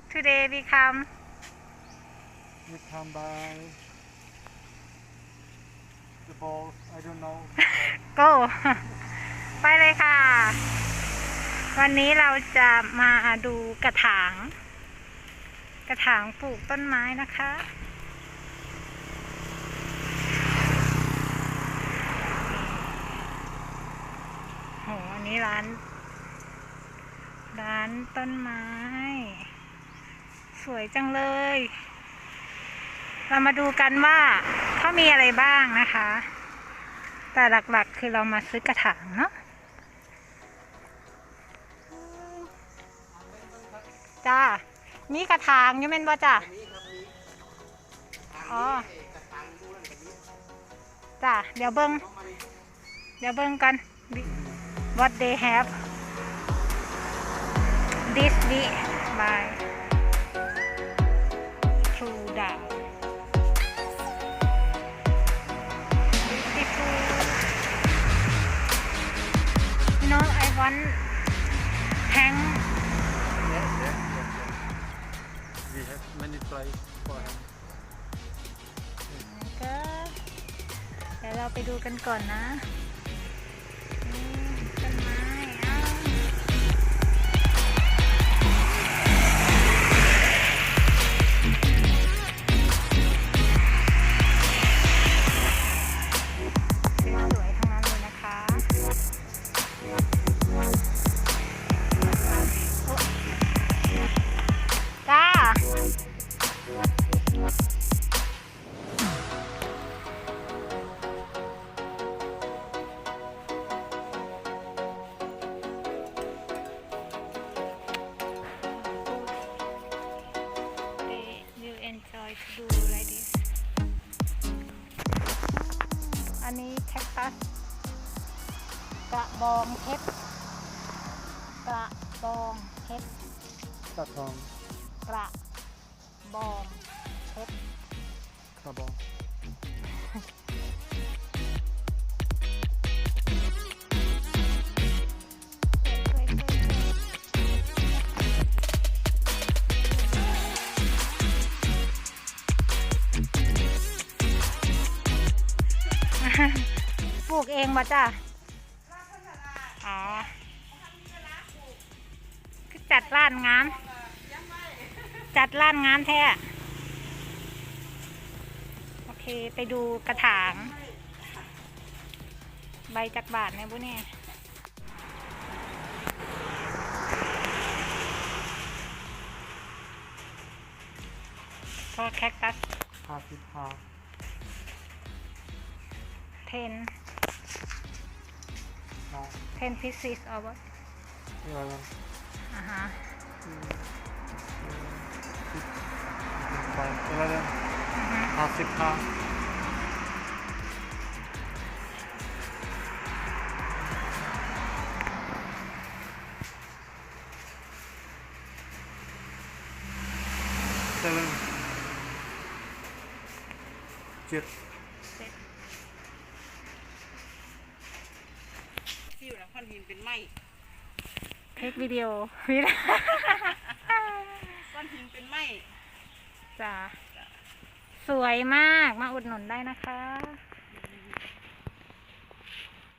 what today we come We come by the balls. I don't know. go ไปเลยค่ะ วันนี้เราจะมาดูกระถาง กระถางปลูกต้นไม้นะคะโหอันนี้ร้าน ร้านต้นไม้ สวยจังเลย เรามาดูกันว่าเขามีอะไรบ้างนะคะ แต่หลักๆคือเรามาซื้อกระถางเนาะจ้า มีกระถางยังเป็นบ่จ้าอ๋อจ้า เดี๋ยวเบิ้งเดี๋ยวเบิ้งกัน what they have this week by many place for him. ก็เดี๋ยวเราไปดูกันก่อนนะนี่ อันนี้แคคตัส กระบองเพชร กระบองเพชร Katong, กระบองเพชร kabong. ปลูกเองบ่จ้ะอ๋อคือจัดร้านงาม จัดร้านงามแท้ โอเคไปดูกระถาง ใบจักบาทเนี่ยบุเนี่ยพอแคคตัส Half it half. 10 no. 10 pieces or what? 11. Uh-huh. Mm-hmm. Five, eleven, mm-hmm. half six. Seven, jet. อยู่นครพิมพ์เป็นไม้เทควิดีโอวิดก้อนหินเป็นไม้จ้าสวยมากมาอุดหนุนได้นะคะ